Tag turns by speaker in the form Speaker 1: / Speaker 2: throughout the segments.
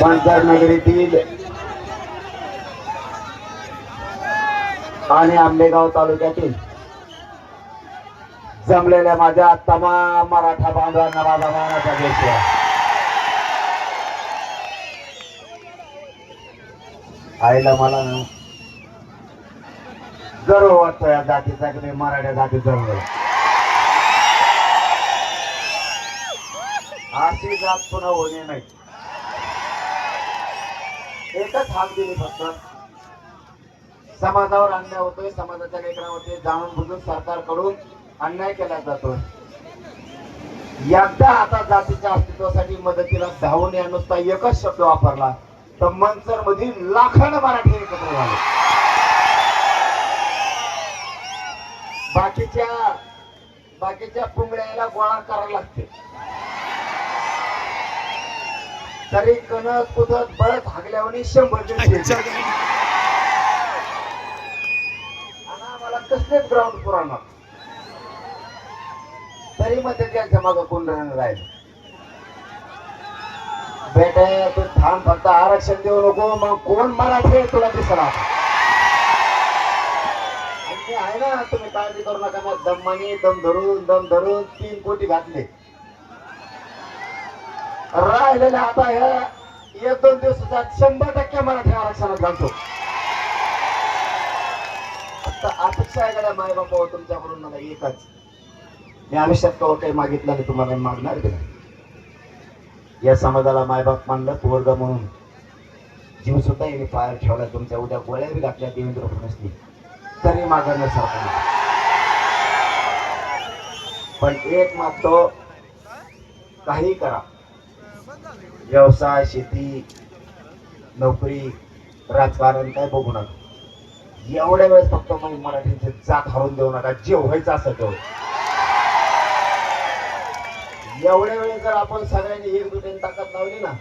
Speaker 1: बंजार नगरीतील आणि आंबेगाव तालुक्यातील जमलेल्या माझ्या तमाम मराठा बांधवांना माझा मानाचा देश आईला मला ना गर्व वाटतो या जातीचा की मी मराठ्या जाती जन्मलो अशी जात पुन्हा होणे नाही. एकच हाक दिली फक्त. समाजावर अन्याय होतोय समाजाच्या लेकरावरती जाणून बुजून सरकारकडून अन्याय केला जातोय. एकदा आता जातीच्या अस्तित्वासाठी मदतीला धावून या नुसता एकच शब्द वापरला तर मंचर मधील लाखानं मराठी एकत्र झाले. बाकीच्या बाकीच्या पुंगड्याला गोळा करायला लागते. तरी कणक कुदत बळत हागल्यावर शंभर आम्हाला कसलेच ग्राउंड पुराणा तरी मग त्यांच्या मागं कोण राहणार राहील. बेटे तू थांब फक्त आरक्षण देऊ नको मग कोण मराठी आहे तुला दिसला आहे ना तुम्ही काळजी करू नका ना दमाने दम धरून दम धरून तीन कोटी घातले. राहिलेल्या आता ह्या एक दोन दिवसात शंभर टक्के मराठी आरक्षणात घालतो. आता अपेक्षा आहे का माय बाबा तुमच्याकडून मला एकच. मी आयुष्यात कवर काही मागितलं नाही तुम्हाला मागणार की नाही. या समाजाला मायबाप मानलं पोरग म्हणून. जीव सुद्धा येणे पायर ठेवला तुमच्या उद्या गोळ्या बी घातल्या देवेंद्र फडणवीसनी तरी मागं सरकार पण एक मात्र काही करा. व्यवसाय शेती नोकरी राजकारण काय बघू नका. एवढ्या वेळेस फक्त मग मराठीचे जात हरून देऊ नका. जे व्हायचं असं तो एवढ्या वेळेस जर आपण सगळ्यांनी एकजुटीने ताकद लावली ना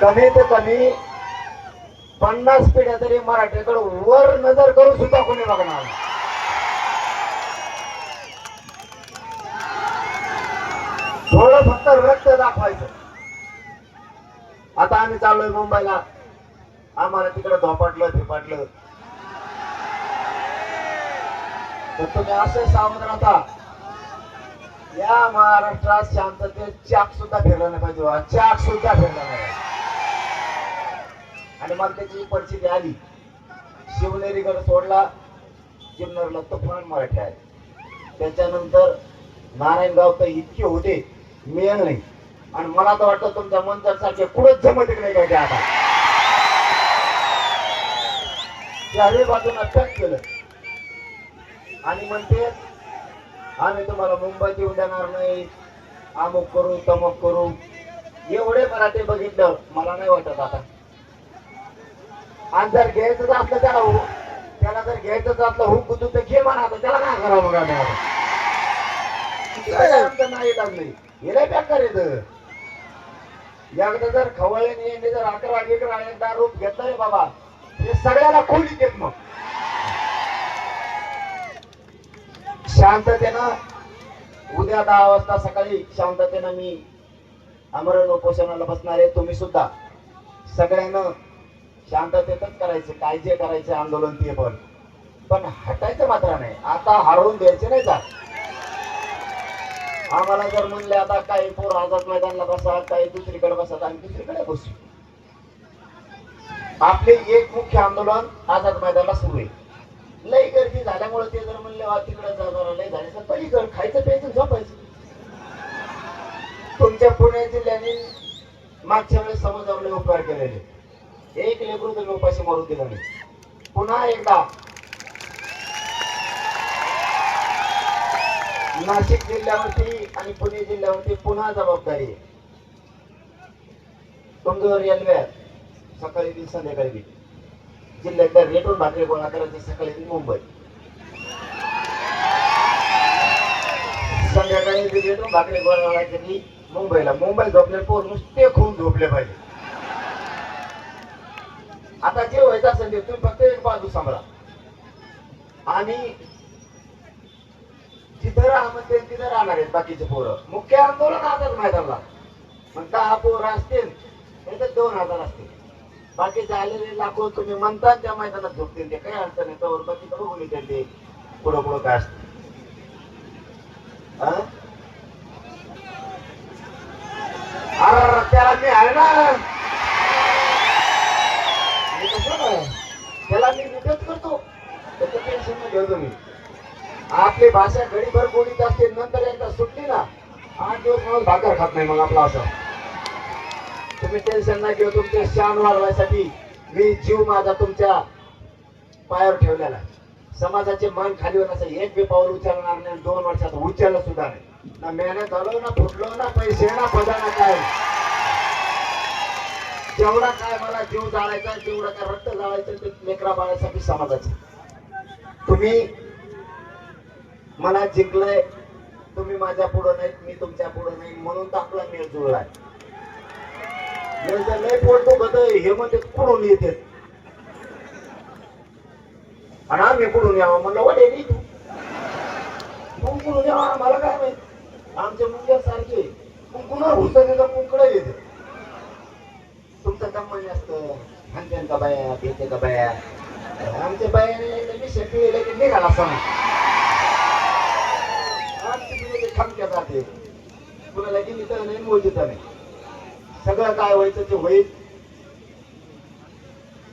Speaker 1: कमी ते कमी पन्नास पिढ्या तरी मराठीकडे वर नजर करून सुद्धा कोणी बघणार थोडं फक्त रक्त दाखवायचं. आता आम्ही चाललोय मुंबईला. आम्हाला तिकडे धोपाटलं फिपाटलं तर तुम्ही असे सावध राहता. या महाराष्ट्रात शांततेत चाक सुद्धा फिरला नाही पाहिजे बा. चाक सुद्धा फिरला नाही. आणि मला त्याची परिस्थिती आली. शिवनेरीकडे सोडला. जिमनरला तो पण मराठी आहे. त्याच्यानंतर नारायणगाव तर इतके होते. मिळेल नाही. आणि मला तर वाटतं तुमच्या मंतर सारखे कुठंच जमत नाही काय ते आता? चारही बाजूला पॅक केलं. आणि म्हणते आम्ही तुम्हाला मुंबईत येऊ देणार नाही. अमुक करू तमुक करू. एवढे मराठी बघितलं मला नाही वाटत आता. आणि जर घ्यायचं असलं त्याला हु- त्याला जर घ्यायचं असलं हुक गुतू तर घे म्हणा त्याला काय करावं? काय आमचं नाही येतात हिला बेकार येत एकदा जर खवळ्याने यांनी जर अकरा अकरा एकदा रूप घेतलंय बाबा हे सगळ्याला खोली देत मग. शांततेनं उद्या दहा वाजता सकाळी शांततेनं मी आमरण उपोषणाला बसणार आहे तुम्ही सुद्धा. सगळ्यांना शांततेतच करायचे काय जे करायचे आंदोलन ते पण. पण हटायचं मात्र नाही. आता हरवून द्यायचे नाही का? आम्हाला जर म्हणले आता काही पोर आझाद मैदानला बसा काही दुसरीकडे बसा आम्ही दुसरीकडे बसू. आपले एक मुख्य आंदोलन आझाद मैदानला सुरू आहे. लई गर्दी झाल्यामुळे ते जर म्हणले तिकडे जाणार जरा लई झाले. तर पलीकडे खायचं प्यायचं झोपायचं. तुमच्या पुणे जिल्ह्याने मागच्या वेळेस समाजावर उपकार केलेले. एक लेकरू तुम्ही उपाशी मारून दिला नाही. पुन्हा एकदा नाशिक जिल्ह्यावरती आणि पुणे जिल्ह्यावरती पुन्हा जबाबदारी आहे. तुमचं रेल्वे सकाळी बी संध्याकाळी बी जिल्ह्यातल्या रेटून भाकरी गोळा करायची सकाळी बी मुंबई. संध्याकाळी बी रेटून भाकरी गोळा करायची मुंबईला. मुंबई झोपले पोर नुसते खून झोपले पाहिजे. आता जे व्हायचं असेल ते तुम्ही फक्त एक बाजू सांभाळा. आणि जिथं राहा म्हणते तिथं राहणार आहेत बाकीचे पोरं. मुख्य आंदोलन आजच मैदानला. मग दहा पोरं असतील नाही तर दोन हजार असतील. बाकीचे आलेले लाखो तुम्ही म्हणता त्या मैदानात झोपतील ते. काही अडचण आहे तर बाकी तर बघून येते ते. पुढं पुढं काय असतं. अरे त्याला मी आहे ना त्याला मी मदत करतो. त्याचं टेन्शन नाही घेऊ तुम्ही. आपली भाषा घडीभर बोलीत असते नंतर एकदा सुटली ना आठ दिवस म्हणून भाकर खात नाही मग आपला असं. तुम्ही टेन्शन नाही घेऊ तुमचे शान वाढवायसाठी मी जीव माझा तुमच्या पायावर ठेवलेला आहे. समाजाचे मन खाली होण्याचं एक बी पाऊल उचलणार नाही दोन वर्षात उचललं सुद्धा नाही. ना मेहनत झालो ना फुटलो ना पैसे ना पदा ना काय. जेवढा काय मला जीव जाळायचा जेवढा काय रक्त जाळायचं ते लेकरा बाळासाठी समाजाचं. तुम्ही मला जिंकलंय तुम्ही माझ्या पुढं नाही मी तुमच्या पुढं नाही म्हणून तर आपला मेळ जुळलाय नाही लय पोटतो बद हे म्हणते कुठून येते आणि आम्ही कुठून यावं म्हणलं वडे नाही तू तू कुठून यावं मला काय माहीत आमच्या मुंग्या सारखे मग कुणा घुसण्याचं कुंकडे येते तुमचं कंपनी असतं म्हणते का बाया भेटे का बाया आमच्या बाया विषय शेती की निघाला असं खमक्या जाते कुणाला नाही मोजित नाही सगळं काय व्हायचं ते होईल.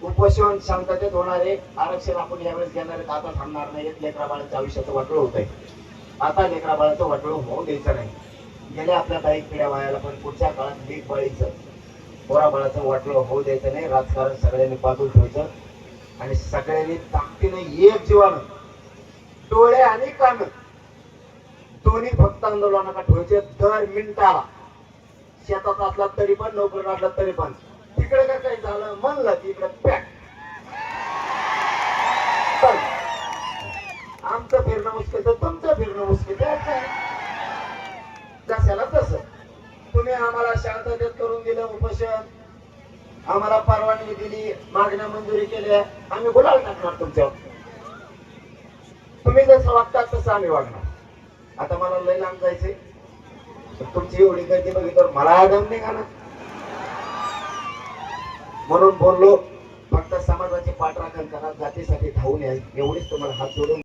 Speaker 1: उपोषण शांततेत होणारे आरक्षण आपण यावेळेस घेणार आहेत. आता थांबणार नाही. लेकरा बाळाच्या आयुष्याचं वाटोळ होत आहे आता लेकरा बाळाचं वाटोळ होऊ द्यायचं नाही. गेल्या आपल्या काही पिढ्या व्हायला पण पुढच्या काळात लेख बळीचं पोरा बाळाचं होऊ द्यायचं नाही. राजकारण सगळ्यांनी बाजूला ठेवायचं. आणि सगळ्यांनी ताकदीने एक जीवानं डोळे आणि कान दोन्ही फक्त आंदोलनाला ठेवायचे. दर मिनिटाला. शेतात असला तरी पण नोकरी असला तरी पण. तिकडे काय काही झालं म्हणलं की इकडे पॅक. आमचं फिरणं मुश्किल तर तुमचं फिरणं मुश्किल. काय? जशाला तस? तुम्ही आम्हाला शांततेत करून दिलं उपोषण. आम्हाला परवानगी दिली मागण्या मंजुरी केल्या. आम्ही गुलाल टाकणार तुमच्यावर. तुम्ही जसं वागतात तसं आम्ही वागणार. आता मला लय लांब जायचंय. तुमची एवढी गर्दी बघितल्यावर मला दम निघाला म्हणून बोललो फक्त समाजाचे पाठराखण करा जातीसाठी धावून या. एवढीच तुम्हाला हात जोडून